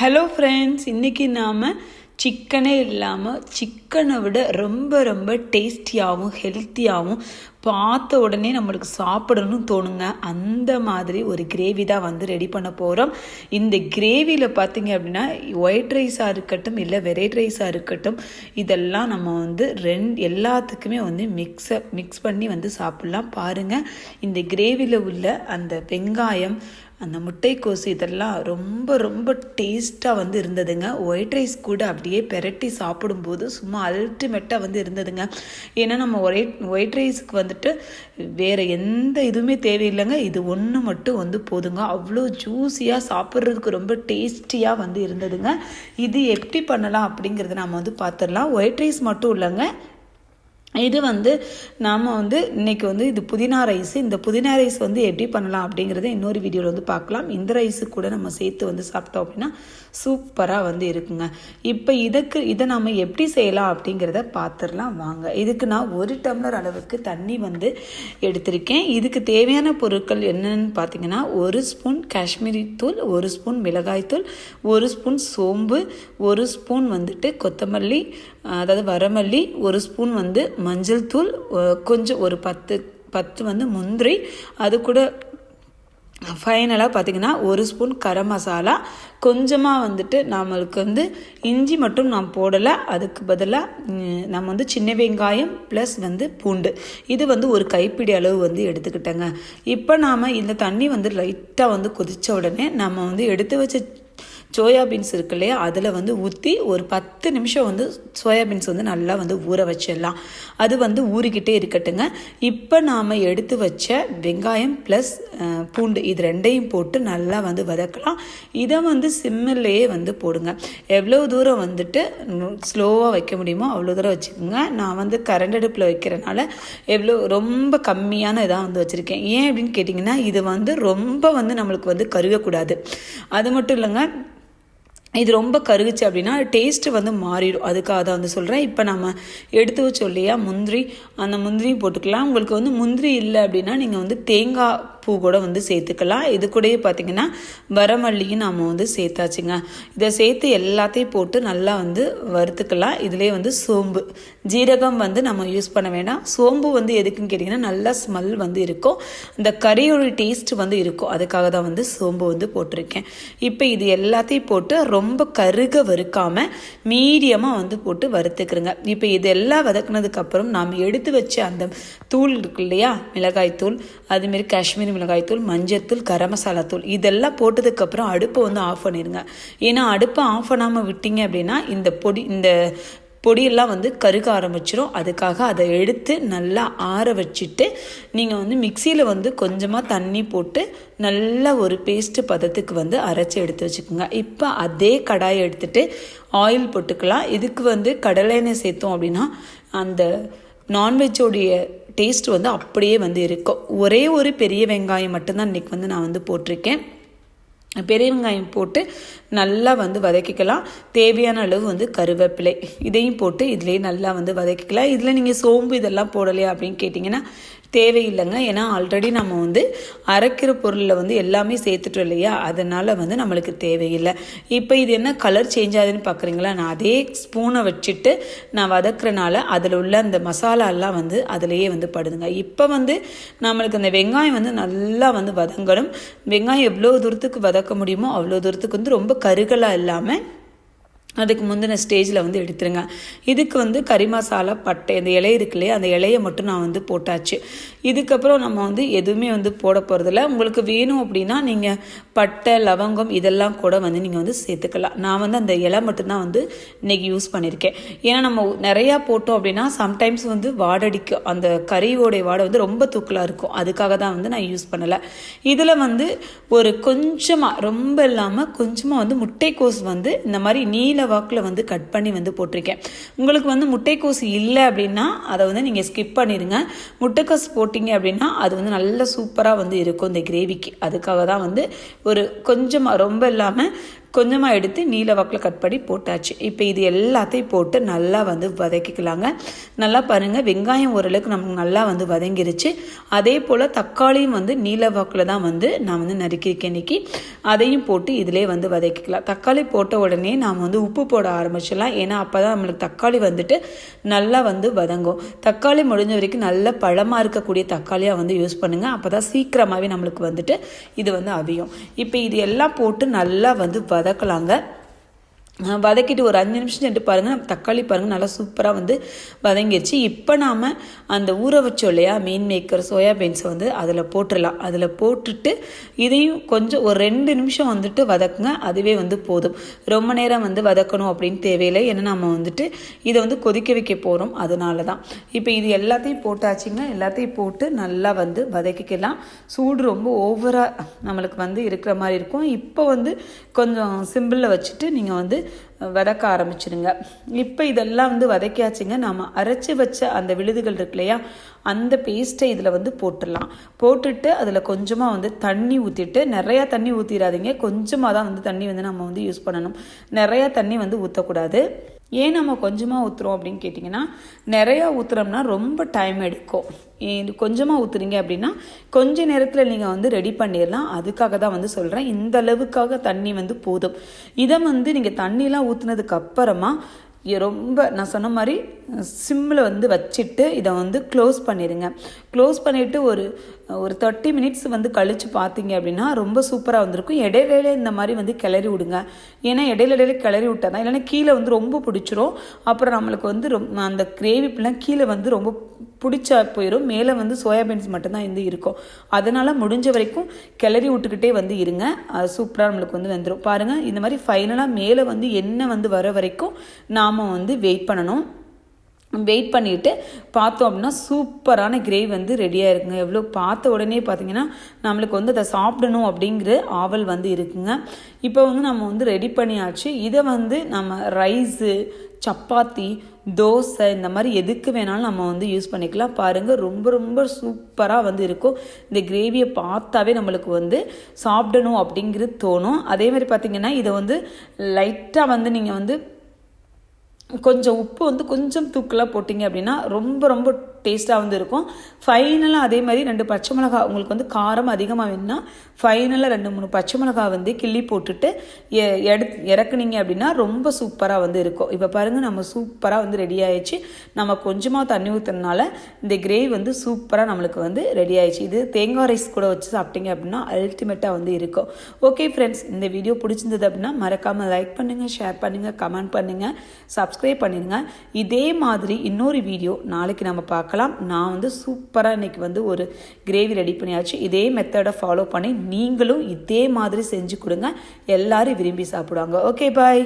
Hello friends இன்றைக்கி நாம் சிக்கனே இல்லாமல் சிக்கனை விட ரொம்ப ரொம்ப டேஸ்டியாகவும் ஹெல்த்தியாகவும் பார்த்த உடனே நம்மளுக்கு சாப்பிடணும்னு தோணுங்க. அந்த மாதிரி ஒரு கிரேவி தான் வந்து ரெடி பண்ண போகிறோம் இந்த கிரேவியில் பார்த்தீங்க அப்படின்னா ஒயிட் ரைஸாக இருக்கட்டும் இல்லை வெரைட் ரைஸாக இருக்கட்டும் இதெல்லாம் நம்ம வந்து ரெண்டு எல்லாத்துக்குமே வந்து மிக்ஸை மிக்ஸ் பண்ணி வந்து சாப்பிட்லாம். பாருங்கள் இந்த கிரேவியில் உள்ள அந்த வெங்காயம் அந்த முட்டைக்கோசு இதெல்லாம் ரொம்ப ரொம்ப டேஸ்ட்டாக வந்து இருந்ததுங்க. ஒயிட் ரைஸ் கூட அப்படியே பெரட்டி சாப்பிடும்போது சும்மா அல்டிமேட்டாக வந்து இருந்ததுங்க. ஏன்னா நம்ம ஒயிட் ஒயிட் ரைஸுக்கு வந்துட்டு வேறு எந்த இதுவுமே தேவையில்லைங்க. இது ஒன்று மட்டும் வந்து போதுங்க. அவ்வளோ ஜூஸியாக சாப்பிட்றதுக்கு ரொம்ப டேஸ்டியாக வந்து இருந்ததுங்க. இது எப்படி பண்ணலாம் அப்படிங்கிறத நம்ம வந்து பார்த்துடலாம் ஒயிட் ரைஸ் மட்டும் இல்லைங்க. இது வந்து நாம் வந்து இன்றைக்கி வந்து இது புதினா ரைஸ் இந்த புதினா ரைஸ் வந்து எப்படி பண்ணலாம் அப்படிங்கிறத இன்னொரு வீடியோவில் வந்து பார்க்கலாம். இந்த ரைஸு கூட நம்ம சேர்த்து வந்து சாப்பிட்டோம் அப்படின்னா சூப்பராக வந்து இருக்குங்க. இப்போ இதுக்கு இதை நம்ம எப்படி செய்யலாம் அப்படிங்கிறத பார்த்துடலாம் வாங்க. இதுக்கு நான் ஒரு டம்ளர் அளவுக்கு தண்ணி வந்து எடுத்திருக்கேன். இதுக்கு தேவையான பொருட்கள் என்னென்னு பார்த்தீங்கன்னா ஒரு ஸ்பூன் காஷ்மீரி தூள் ஒரு ஸ்பூன் மிளகாய் தூள் ஒரு ஸ்பூன் சோம்பு ஒரு ஸ்பூன் வந்துட்டு கொத்தமல்லி அதாவது வரமல்லி ஒரு ஸ்பூன் வந்து மஞ்சள் தூள் கொஞ்சம் ஒரு பத்து பத்து வந்து முந்திரி. அது கூட ஃபைனலாக பார்த்திங்கன்னா ஒரு ஸ்பூன் கரம் மசாலா. கொஞ்சமாக வந்துட்டு நம்மளுக்கு வந்து இஞ்சி மட்டும் நான் போடலை அதுக்கு பதிலாக நம்ம வந்து சின்ன வெங்காயம் ப்ளஸ் வந்து பூண்டு. இது வந்து ஒரு கைப்பிடி அளவு வந்து எடுத்துக்கிட்டேங்க. இப்போ நாம் இந்த தண்ணி வந்து லைட்டாக வந்து கொதித்த உடனே நம்ம வந்து எடுத்து வச்ச சோயாபீன்ஸ் இருக்கு இல்லையா? அதில் வந்து ஊற்றி ஒரு பத்து நிமிஷம் வந்து சோயாபீன்ஸ் வந்து நல்லா வந்து ஊற வச்சிடலாம். அது வந்து ஊறிக்கிட்டே இருக்கட்டுங்க. இப்போ நாம் எடுத்து வச்ச வெங்காயம் ப்ளஸ் பூண்டு இது ரெண்டையும் போட்டு நல்லா வந்து வதக்கலாம். இதை வந்து சிம்மிலேயே வந்து போடுங்க. எவ்வளோ தூரம் வந்துட்டு ஸ்லோவாக வைக்க முடியுமோ அவ்வளோ தூரம் வச்சுக்கோங்க. நான் வந்து கரண்ட் அடுப்பில் வைக்கிறனால எவ்வளோ ரொம்ப கம்மியான இதாக வந்து வச்சுருக்கேன். ஏன் அப்படின்னு கேட்டிங்கன்னா இது வந்து ரொம்ப வந்து நம்மளுக்கு வந்து கருகக்கூடாது. அது மட்டும் இல்லைங்க இது ரொம்ப கருகுச்சு அப்படின்னா டேஸ்ட்டு வந்து மாறிடும். அதுக்காக தான் வந்து சொல்கிறேன் இப்போ நம்ம எடுத்து வச்சோம் இல்லையா? முந்திரி. அந்த முந்திரியும் போட்டுக்கலாம். உங்களுக்கு வந்து முந்திரி இல்லை அப்படின்னா நீங்கள் வந்து தேங்காய் பூ கூட வந்து சேர்த்துக்கலாம். இது கூடயே பார்த்தீங்கன்னா வரமல்லியும் நாம் வந்து சேர்த்தாச்சுங்க. இதை சேர்த்து எல்லாத்தையும் போட்டு நல்லா வந்து வறுத்துக்கலாம். இதிலே வந்து சோம்பு. ஜீரகம் வந்து நம்ம யூஸ் பண்ண வேண்டாம் சோம்பு வந்து எதுக்குன்னு கேட்டிங்கன்னா நல்லா ஸ்மெல் வந்து இருக்கும். இந்த கறியோட டேஸ்ட் வந்து இருக்கும். அதுக்காக தான் வந்து சோம்பு வந்து போட்டிருக்கேன். இப்போ இது எல்லாத்தையும் போட்டு ரொம்ப கருக வறுக்காமல் மீடியமாக வந்து போட்டு வறுத்துக்கிறேங்க. இப்போ இதெல்லாம் வதக்குனதுக்கப்புறம் நாம் எடுத்து வச்ச அந்த தூள் இருக்கு இல்லையா மிளகாய் தூள். அதுமாரி காஷ்மீரி மிளகாய் தூள் மஞ்சத்தூள் கரம் மசாலா தூள். இதெல்லாம் போட்டதுக்கப்புறம் அடுப்பை வந்து ஆஃப் பண்ணிடுங்க ஏன்னா அடுப்பை ஆஃப் பண்ணாமல் விட்டீங்க அப்படின்னா இந்த பொடி இந்த பொடியெல்லாம் வந்து கருக ஆரம்பிச்சிடும் அதுக்காக அதை எடுத்து நல்லா ஆற வச்சுட்டு நீங்கள் வந்து மிக்சியில் வந்து கொஞ்சமாக தண்ணி போட்டு நல்ல ஒரு பேஸ்ட்டு பதத்துக்கு வந்து அரைச்சி எடுத்து வச்சுக்கோங்க. இப்போ அதே கடாயை எடுத்துகிட்டு ஆயில் போட்டுக்கலாம். இதுக்கு வந்து கடலை எண்ணெய் சேர்த்தோம் அப்படின்னா அந்த நான்வெஜ்ஜோடைய டேஸ்ட் வந்து அப்படியே வந்து இருக்கும் ஒரே ஒரு பெரிய வெங்காயம் மட்டும்தான் இன்றைக்கி வந்து நான் வந்து போட்டிருக்கேன். பெரிய வெங்காயம் போட்டு நல்லா வந்து வதக்கிக்கலாம். தேவையான அளவு வந்து கருவேப்பிலை இதையும் போட்டு இதுலேயே நல்லா வந்து வதக்கிக்கலாம். இதில் நீங்கள் சோம்பு இதெல்லாம் போடலையா அப்படின்னு கேட்டிங்கன்னா தேவையில்லைங்க. ஏன்னா ஆல்ரெடி நம்ம வந்து அரைக்கிற பொருளில் வந்து எல்லாமே சேர்த்துட்டோம் இல்லையா? அதனால் வந்து நம்மளுக்கு தேவையில்லை. இப்போ இது என்ன கலர் சேஞ்ச் ஆகுதுன்னு பார்க்குறீங்களா நான் அதே ஸ்பூனை வச்சுட்டு நான் வதக்குறனால அதில் உள்ள அந்த மசாலாலாம் வந்து அதிலேயே வந்து படுதுங்க. இப்போ வந்து நம்மளுக்கு அந்த வெங்காயம் வந்து நல்லா வந்து வதங்கணும். வெங்காயம் எவ்வளோ தூரத்துக்கு வதக்க முடியுமோ அவ்வளோ தூரத்துக்கு வந்து ரொம்ப கருகலாக இல்லாமல் அதுக்கு முந்தின ஸ்டேஜில் வந்து எடுத்துருங்க. இதுக்கு வந்து கறி மசாலா பட்டை இந்த இலை இருக்கு இல்லையா அந்த இலையை மட்டும் நான் வந்து போட்டாச்சு. இதுக்கப்புறம் நம்ம வந்து எதுவுமே வந்து போட போகிறதில்ல உங்களுக்கு வேணும் அப்படின்னா நீங்கள் பட்டை லவங்கம் இதெல்லாம் கூட வந்து நீங்கள் வந்து சேர்த்துக்கலாம். நான் வந்து அந்த இலை மட்டும்தான் வந்து இன்றைக்கி யூஸ் பண்ணியிருக்கேன் ஏன்னா நம்ம நிறையா போட்டோம் அப்படின்னா சம்டைம்ஸ் வந்து வாடடிக்கும் அந்த கறியோடைய வாடை வந்து ரொம்ப தூக்கலாக இருக்கும். அதுக்காக தான் வந்து நான் யூஸ் பண்ணலை. இதில் வந்து ஒரு கொஞ்சமாக ரொம்ப இல்லாமல் கொஞ்சமாக வந்து முட்டைக்கோஸ் வந்து இந்த மாதிரி நீல வாக்கில் வந்து கட் பண்ணி வந்து போட்டிருக்கேன். உங்களுக்கு வந்து முட்டைக்கோசு இல்லை அப்படின்னா அதை வந்து நீங்கள் ஸ்கிப் பண்ணிடுங்க முட்டைக்கோஸ் போட்டிங்க அப்படின்னா அது வந்து நல்ல சூப்பராக வந்து இருக்கும் இந்த கிரேவிக்கு அதுக்காக தான் வந்து ஒரு கொஞ்சமாக ரொம்ப இல்லாமல் கொஞ்சமாக எடுத்து நீல வாக்கில் கட் பண்ணி போட்டாச்சு. இப்போ இது எல்லாத்தையும் போட்டு நல்லா வந்து வதக்கிக்கலாங்க. நல்லா பாருங்கள் வெங்காயம் ஓரளவுக்கு நமக்கு நல்லா வந்து வதங்கிருச்சு. அதே போல் தக்காளியும் வந்து நீல வாக்கில் தான் வந்து நான் வந்து நறுக்கியிருக்கேன் இன்னைக்கு. அதையும் போட்டு இதிலே வந்து வதக்கிக்கலாம். தக்காளி போட்ட உடனே நாம் வந்து உப்பு போட ஆரம்பிச்சிடலாம். ஏன்னா அப்போ தான் நம்மளுக்கு தக்காளி வந்துட்டு நல்லா வந்து வதங்கும். தக்காளி முடிஞ்ச வரைக்கும் நல்ல பழமாக இருக்கக்கூடிய தக்காளியாக வந்து யூஸ் பண்ணுங்கள் அப்போ தான் சீக்கிரமாகவே நம்மளுக்கு வந்துட்டு இது வந்து அவியும். இப்போ இது எல்லாம் போட்டு நல்லா வந்து வ வதக்கலாங்க. வதக்கிட்டு ஒரு அஞ்சு நிமிஷம் சென்று பாருங்கள் தக்காளி பாருங்கள் நல்லா சூப்பராக வந்து வதங்கிடுச்சு இப்போ நாம் அந்த ஊற வச்சோம் இல்லையா மீன் மேக்கர் சோயா பீன்ஸை வந்து அதில் போட்டுடலாம் அதில் போட்டுட்டு இதையும் கொஞ்சம் ஒரு ரெண்டு நிமிஷம் வந்துட்டு வதக்குங்க. அதுவே வந்து போதும். ரொம்ப நேரம் வந்து வதக்கணும் அப்படின்னு தேவையில்லை. ஏன்னா நம்ம வந்துட்டு இதை வந்து கொதிக்க வைக்க போகிறோம் அதனால தான் இப்போ இது எல்லாத்தையும் போட்டாச்சுங்க. எல்லாத்தையும் போட்டு நல்லா வந்து வதக்கிக்கலாம். சூடு ரொம்ப ஓவராக நம்மளுக்கு வந்து இருக்கிற மாதிரி இருக்கும். இப்போ வந்து கொஞ்சம் சிம்பிளில் வச்சுட்டு நீங்கள் வந்து வதக்க ஆரம்பிச்சிடுங்க இப்போ இதெல்லாம் வந்து வதக்கியாச்சுங்க. நம்ம அரைச்சி வச்ச அந்த விழுதுகள் இருக்கு இல்லையா? அந்த பேஸ்ட்டை இதில் வந்து போட்டுடலாம். போட்டுட்டு அதில் கொஞ்சமாக வந்து தண்ணி ஊற்றிட்டு நிறையா தண்ணி ஊற்றிடாதீங்க கொஞ்சமாக தான் வந்து தண்ணி வந்து நம்ம வந்து யூஸ் பண்ணணும். நிறையா தண்ணி வந்து ஊற்றக்கூடாது ஏன் நம்ம கொஞ்சமாக ஊற்றுறோம் அப்படின்னு கேட்டிங்கன்னா நிறையா ஊற்றுறோம்னா ரொம்ப டைம் எடுக்கும். இது கொஞ்சமாக ஊற்றுறீங்க அப்படின்னா கொஞ்ச நேரத்தில் நீங்கள் வந்து ரெடி பண்ணிடலாம். அதுக்காக தான் வந்து சொல்கிறேன் இந்த அளவுக்காக தண்ணி வந்து போதும். இதை வந்து நீங்கள் தண்ணிலாம் ஊற்றுனதுக்கு அப்புறமா ரொம்ப நான் சொன்ன மாதிரி சிம்மில் வந்து வச்சுட்டு இதை வந்து க்ளோஸ் பண்ணிடுங்க க்ளோஸ் பண்ணிவிட்டு ஒரு ஒரு தேர்ட்டி மினிட்ஸ் வந்து கழித்து பார்த்தீங்க அப்படின்னா ரொம்ப சூப்பராக வந்திருக்கும். இடையில இந்த மாதிரி வந்து கிளறி விடுங்க. ஏன்னா இடையில இடையில கிளறி விட்டால் தான் இல்லைன்னா கீழே வந்து ரொம்ப பிடிச்சிரும். அப்புறம் நம்மளுக்கு வந்து ரொம்ப அந்த கிரேவிப்பெலாம் கீழே வந்து ரொம்ப பிடிச்சா போயிடும் மேலே வந்து சோயாபீன்ஸ் மட்டும்தான் வந்து இருக்கும். அதனால் முடிஞ்ச வரைக்கும் கிளறி விட்டுக்கிட்டே வந்து இருங்க. அது சூப்பராக நம்மளுக்கு வந்து வந்துடும் பாருங்கள் இந்த மாதிரி ஃபைனலாக மேலே வந்து எண்ணெய் வந்து வர வரைக்கும் நான் நாம் வந்து வெயிட் பண்ணணும். வெயிட் பண்ணிவிட்டு பார்த்தோம் அப்படின்னா சூப்பரான கிரேவி வந்து ரெடியாக இருக்குங்க. எவ்வளோ பார்த்த உடனே பார்த்தீங்கன்னா நம்மளுக்கு வந்து அதை சாப்பிடணும் அப்படிங்கிற ஆவல் வந்து இருக்குங்க. இப்போ வந்து நம்ம வந்து ரெடி பண்ணியாச்சு. இதை வந்து நம்ம ரைஸு சப்பாத்தி தோசை இந்த மாதிரி எதுக்கு வேணாலும் நம்ம வந்து யூஸ் பண்ணிக்கலாம். பாருங்கள் ரொம்ப ரொம்ப சூப்பராக வந்து இருக்கும். இந்த கிரேவியை பார்த்தாவே நம்மளுக்கு வந்து சாப்பிடணும் அப்படிங்கிறது தோணும். அதே மாதிரி பார்த்திங்கன்னா இதை வந்து லைட்டாக வந்து நீங்கள் வந்து கொஞ்சம் உப்பு வந்து கொஞ்சம் தூக்கலாக போட்டிங்க அப்படின்னா ரொம்ப ரொம்ப டேஸ்ட்டாக வந்து இருக்கும். ஃபைனலாக அதே மாதிரி ரெண்டு பச்சை மிளகா உங்களுக்கு வந்து காரம் அதிகமாக வேணும்னா ஃபைனலாக ரெண்டு மூணு பச்சை மிளகா வந்து கிள்ளி போட்டுட்டு எடுத்து இறக்குனீங்க அப்படின்னா ரொம்ப சூப்பராக வந்து இருக்கும். இப்போ பாருங்கள் நம்ம சூப்பராக வந்து ரெடி ஆயிடுச்சு. நம்ம கொஞ்சமாக தண்ணி ஊற்றுறதுனால இந்த கிரேவி வந்து சூப்பராக நம்மளுக்கு வந்து ரெடி ஆயிடுச்சு. இது தேங்காய் ரைஸ் கூட வச்சு சாப்பிட்டீங்க அப்படின்னா அல்டிமேட்டாக வந்து இருக்கும். ஓகே ஃப்ரெண்ட்ஸ் இந்த வீடியோ பிடிச்சிருந்தது அப்படின்னா மறக்காமல் லைக் பண்ணுங்கள் ஷேர் பண்ணுங்கள் கமெண்ட் பண்ணுங்கள் சப்ஸ்கிரைப் பண்ணிடுங்க. இதே மாதிரி இன்னொரு வீடியோ நாளைக்கு நம்ம பார்க்கலாம். பார்க்கலாம். நான் வந்து சூப்பராக இன்றைக்கி வந்து ஒரு கிரேவி ரெடி பண்ணியாச்சு. இதே மெத்தடை ஃபாலோ பண்ணி நீங்களும் இதே மாதிரி செஞ்சு கொடுங்க. எல்லோரும் விரும்பி சாப்பிடுவாங்க. Okay bye